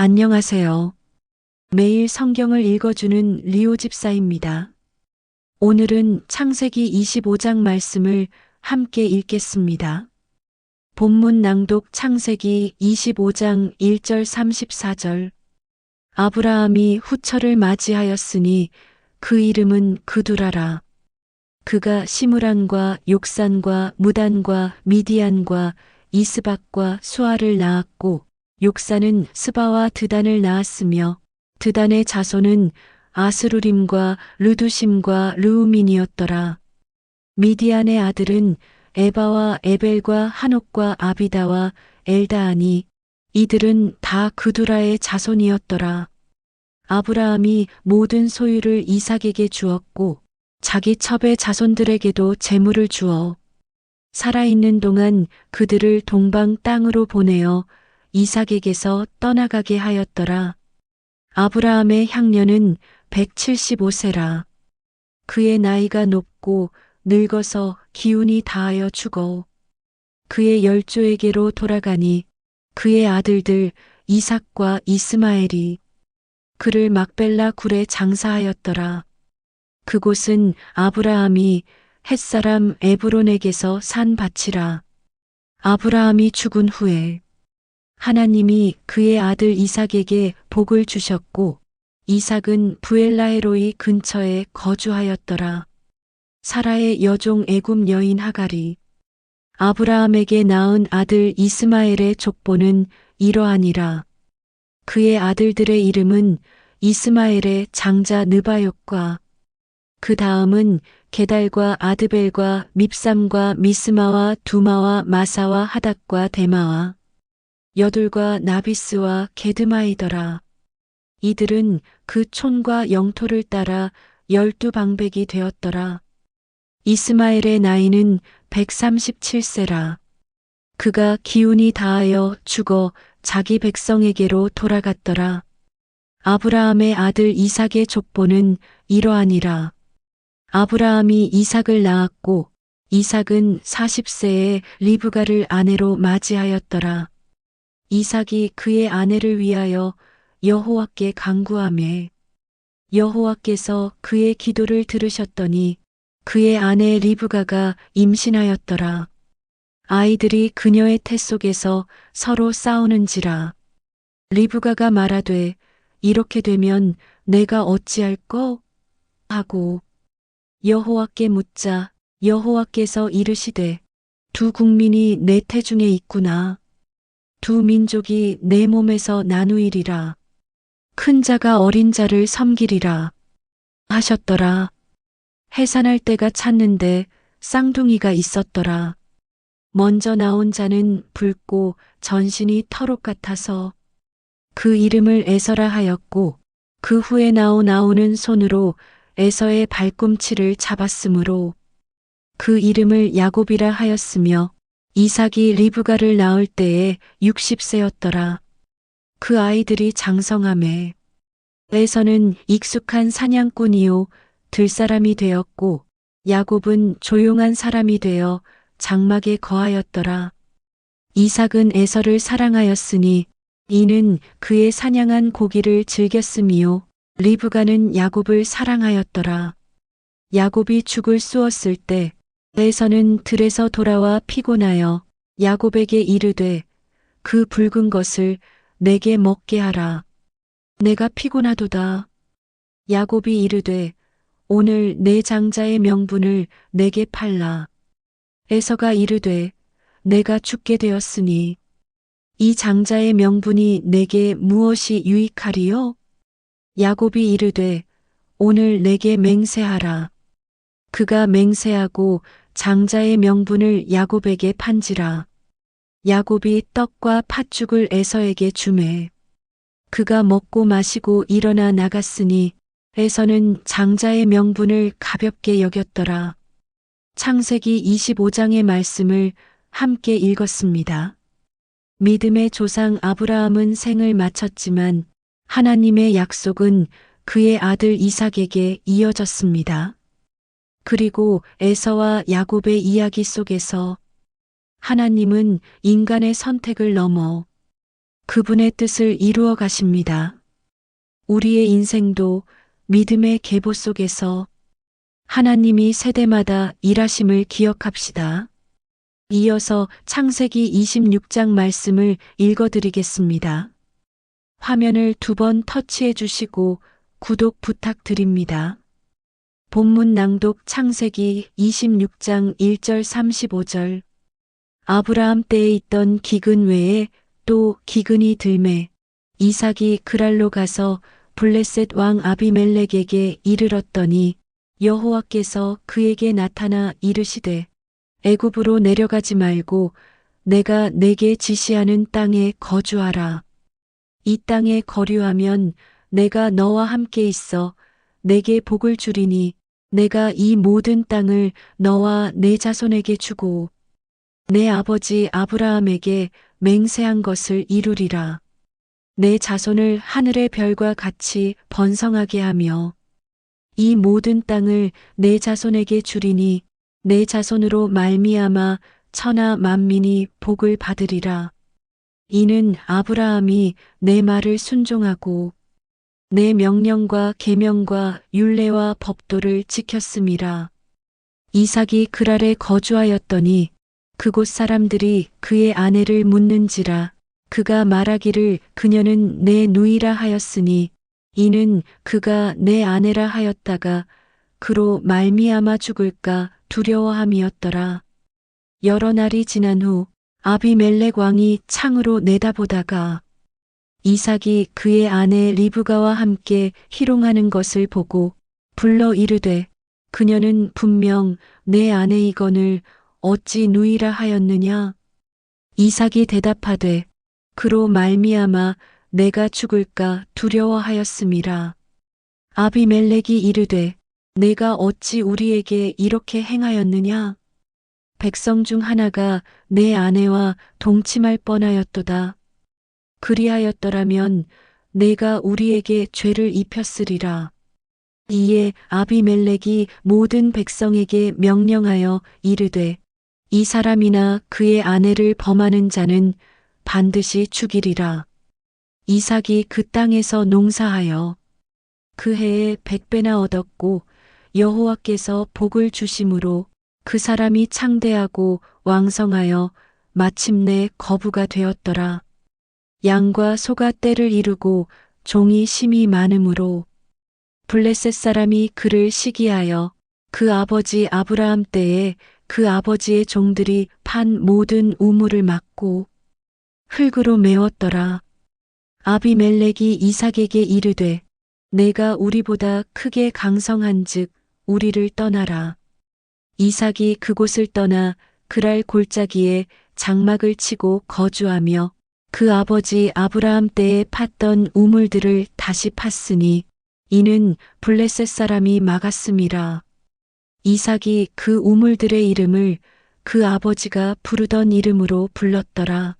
안녕하세요. 매일 성경을 읽어주는 리오 집사입니다. 오늘은 창세기 25장 말씀을 함께 읽겠습니다. 본문 낭독 창세기 25장 1절 34절 아브라함이 후처를 맞이하였으니 그 이름은 그두라라. 그가 시무란과 욕산과 무단과 미디안과 이스박과 수아를 낳았고 욕산은 스바와 드단을 낳았으며 드단의 자손은 아스루림과 르두심과 르우민이었더라. 미디안의 아들은 에바와 에벨과 한옥과 아비다와 엘다하니 이들은 다 그두라의 자손이었더라. 아브라함이 모든 소유를 이삭에게 주었고 자기 첩의 자손들에게도 재물을 주어 살아있는 동안 그들을 동방 땅으로 보내어 이삭에게서 떠나가게 하였더라. 아브라함의 향년은 175세라. 그의 나이가 높고 늙어서 기운이 다하여 죽어. 그의 열조에게로 돌아가니 그의 아들들 이삭과 이스마엘이 그를 막벨라 굴에 장사하였더라. 그곳은 아브라함이 햇사람 에브론에게서 산 밭이라. 아브라함이 죽은 후에 하나님이 그의 아들 이삭에게 복을 주셨고 이삭은 부엘라헤로이 근처에 거주하였더라. 사라의 여종 애굽 여인 하갈이 아브라함에게 낳은 아들 이스마엘의 족보는 이러하니라. 그의 아들들의 이름은 이스마엘의 장자 느바욕과 그 다음은 게달과 아드벨과 밉삼과 미스마와 두마와 마사와 하닥과 데마와 여둘과 나비스와 게드마이더라. 이들은 그 촌과 영토를 따라 열두 방백이 되었더라. 이스마엘의 나이는 137세라. 그가 기운이 다하여 죽어 자기 백성에게로 돌아갔더라. 아브라함의 아들 이삭의 족보는 이러하니라. 아브라함이 이삭을 낳았고 이삭은 40세에 리브가를 아내로 맞이하였더라. 이삭이 그의 아내를 위하여 여호와께 간구하매 여호와께서 그의 기도를 들으셨더니 그의 아내 리브가가 임신하였더라. 아이들이 그녀의 태 속에서 서로 싸우는지라. 리브가가 말하되 이렇게 되면 내가 어찌할꼬? 하고 여호와께 묻자 여호와께서 이르시되 두 국민이 내 태중에 있구나. 두 민족이 내 몸에서 나누이리라. 큰 자가 어린 자를 섬기리라. 하셨더라. 해산할 때가 찼는데 쌍둥이가 있었더라. 먼저 나온 자는 붉고 전신이 털옷 같아서 그 이름을 에서라 하였고 그 후에 나온 아우는 손으로 에서의 발꿈치를 잡았으므로 그 이름을 야곱이라 하였으며 이삭이 리브가를 낳을 때에 60세였더라. 그 아이들이 장성함에 에서는 익숙한 사냥꾼이요 들사람이 되었고 야곱은 조용한 사람이 되어 장막에 거하였더라. 이삭은 에서를 사랑하였으니 이는 그의 사냥한 고기를 즐겼으미요 리브가는 야곱을 사랑하였더라. 야곱이 죽을 쑤었을 때 에서는 들에서 돌아와 피곤하여 야곱에게 이르되 그 붉은 것을 내게 먹게 하라. 내가 피곤하도다. 야곱이 이르되 오늘 내 장자의 명분을 내게 팔라. 에서가 이르되 내가 죽게 되었으니 이 장자의 명분이 내게 무엇이 유익하리요? 야곱이 이르되 오늘 내게 맹세하라. 그가 맹세하고 장자의 명분을 야곱에게 판지라. 야곱이 떡과 팥죽을 에서에게 주매. 그가 먹고 마시고 일어나 나갔으니 에서는 장자의 명분을 가볍게 여겼더라. 창세기 25장의 말씀을 함께 읽었습니다. 믿음의 조상 아브라함은 생을 마쳤지만 하나님의 약속은 그의 아들 이삭에게 이어졌습니다. 그리고 에서와 야곱의 이야기 속에서 하나님은 인간의 선택을 넘어 그분의 뜻을 이루어 가십니다. 우리의 인생도 믿음의 계보 속에서 하나님이 세대마다 일하심을 기억합시다. 이어서 창세기 26장 말씀을 읽어드리겠습니다. 화면을 두 번 터치해 주시고 구독 부탁드립니다. 본문 낭독 창세기 26장 1절 35절 아브라함 때에 있던 기근 외에 또 기근이 들매 이삭이 그랄로 가서 블레셋 왕 아비멜렉에게 이르렀더니 여호와께서 그에게 나타나 이르시되 애굽으로 내려가지 말고 내가 내게 지시하는 땅에 거주하라. 이 땅에 거류하면 내가 너와 함께 있어 내게 복을 주리니 내가 이 모든 땅을 너와 내 자손에게 주고 내 아버지 아브라함에게 맹세한 것을 이루리라. 내 자손을 하늘의 별과 같이 번성하게 하며 이 모든 땅을 내 자손에게 주리니 내 자손으로 말미암아 천하 만민이 복을 받으리라. 이는 아브라함이 내 말을 순종하고 내 명령과 계명과 율례와 법도를 지켰음이라. 이삭이 그랄에 거주하였더니 그곳 사람들이 그의 아내를 묻는지라 그가 말하기를 그녀는 내 누이라 하였으니 이는 그가 내 아내라 하였다가 그로 말미암아 죽을까 두려워함이었더라. 여러 날이 지난 후 아비멜렉 왕이 창으로 내다보다가 이삭이 그의 아내 리브가와 함께 희롱하는 것을 보고 불러 이르되 그녀는 분명 내 아내이거늘 어찌 누이라 하였느냐? 이삭이 대답하되 그로 말미암아 내가 죽을까 두려워하였음이라. 아비멜렉이 이르되 내가 어찌 우리에게 이렇게 행하였느냐? 백성 중 하나가 내 아내와 동침할 뻔하였도다. 그리하였더라면 내가 우리에게 죄를 입혔으리라. 이에 아비멜렉이 모든 백성에게 명령하여 이르되 이 사람이나 그의 아내를 범하는 자는 반드시 죽이리라. 이삭이 그 땅에서 농사하여 그 해에 백배나 얻었고 여호와께서 복을 주심으로 그 사람이 창대하고 왕성하여 마침내 거부가 되었더라. 양과 소가 때를 이루고 종이 심이 많으므로 블레셋 사람이 그를 시기하여 그 아버지 아브라함 때에 그 아버지의 종들이 판 모든 우물을 막고 흙으로 메웠더라. 아비멜렉이 이삭에게 이르되 내가 우리보다 크게 강성한즉 우리를 떠나라. 이삭이 그곳을 떠나 그랄 골짜기에 장막을 치고 거주하며 그 아버지 아브라함 때에 팠던 우물들을 다시 팠으니 이는 블레셋 사람이 막았음이라. 이삭이 그 우물들의 이름을 그 아버지가 부르던 이름으로 불렀더라.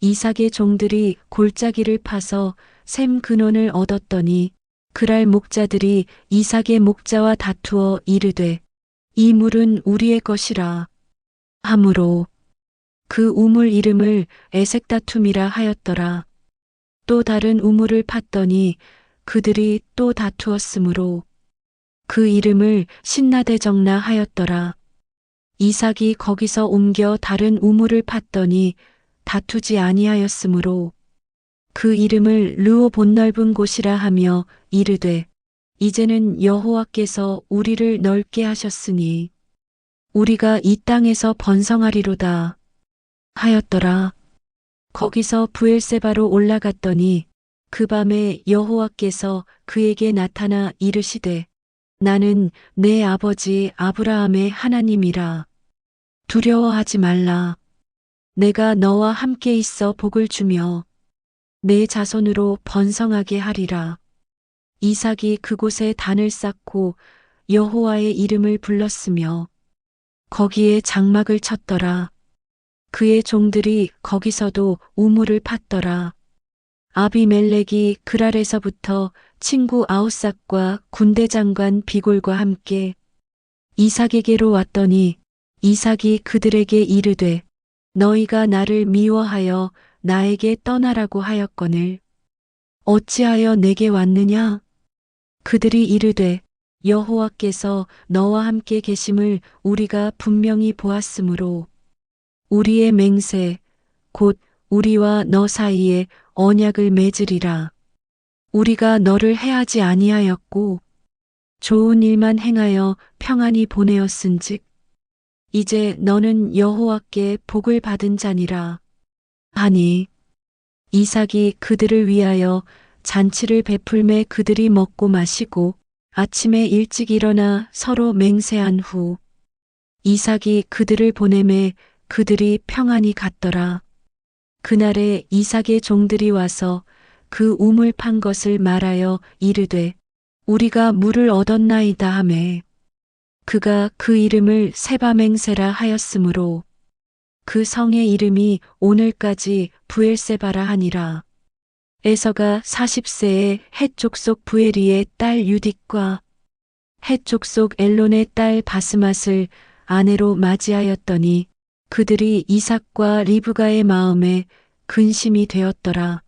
이삭의 종들이 골짜기를 파서 샘 근원을 얻었더니 그랄 목자들이 이삭의 목자와 다투어 이르되 이 물은 우리의 것이라 하므로 그 우물 이름을 에색다툼이라 하였더라. 또 다른 우물을 팠더니 그들이 또 다투었으므로 그 이름을 신나대정나 하였더라. 이삭이 거기서 옮겨 다른 우물을 팠더니 다투지 아니하였으므로 그 이름을 르오 본넓은 곳이라 하며 이르되 이제는 여호와께서 우리를 넓게 하셨으니 우리가 이 땅에서 번성하리로다 하였더라. 거기서 부엘세바로 올라갔더니 그 밤에 여호와께서 그에게 나타나 이르시되 나는 내 아버지 아브라함의 하나님이라. 두려워하지 말라. 내가 너와 함께 있어 복을 주며 내 자손으로 번성하게 하리라. 이삭이 그곳에 단을 쌓고 여호와의 이름을 불렀으며 거기에 장막을 쳤더라. 그의 종들이 거기서도 우물을 팠더라. 아비멜렉이 그랄에서부터 친구 아우삭과 군대 장관 비골과 함께 이삭에게로 왔더니 이삭이 그들에게 이르되 너희가 나를 미워하여 나에게 떠나라고 하였거늘 어찌하여 내게 왔느냐 그들이 이르되 여호와께서 너와 함께 계심을 우리가 분명히 보았으므로 우리의 맹세 곧 우리와 너 사이에 언약을 맺으리라. 우리가 너를 해하지 아니하였고 좋은 일만 행하여 평안히 보내었은즉 이제 너는 여호와께 복을 받은 자니라. 하니 이삭이 그들을 위하여 잔치를 베풀매 그들이 먹고 마시고 아침에 일찍 일어나 서로 맹세한 후 이삭이 그들을 보내매 그들이 평안히 갔더라. 그날에 이삭의 종들이 와서 그 우물 판 것을 말하여 이르되 우리가 물을 얻었나이다 하매 그가 그 이름을 세바맹세라 하였으므로 그 성의 이름이 오늘까지 부엘세바라 하니라. 에서가 40세에 해족속 부에리의 딸 유딕과 해족속 엘론의 딸 바스맛을 아내로 맞이하였더니 그들이 이삭과 리브가의 마음에 근심이 되었더라.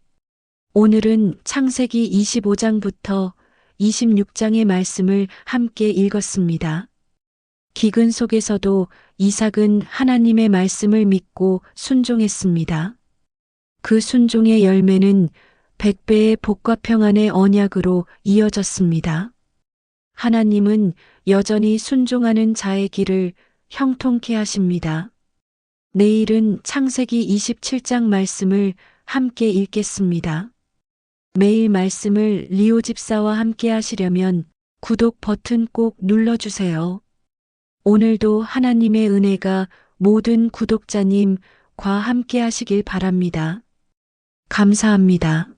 오늘은 창세기 25장부터 26장의 말씀을 함께 읽었습니다. 기근 속에서도 이삭은 하나님의 말씀을 믿고 순종했습니다. 그 순종의 열매는 백배의 복과 평안의 언약으로 이어졌습니다. 하나님은 여전히 순종하는 자의 길을 형통케 하십니다. 내일은 창세기 27장 말씀을 함께 읽겠습니다. 매일 말씀을 리오 집사와 함께 하시려면 구독 버튼 꼭 눌러주세요. 오늘도 하나님의 은혜가 모든 구독자님과 함께 하시길 바랍니다. 감사합니다.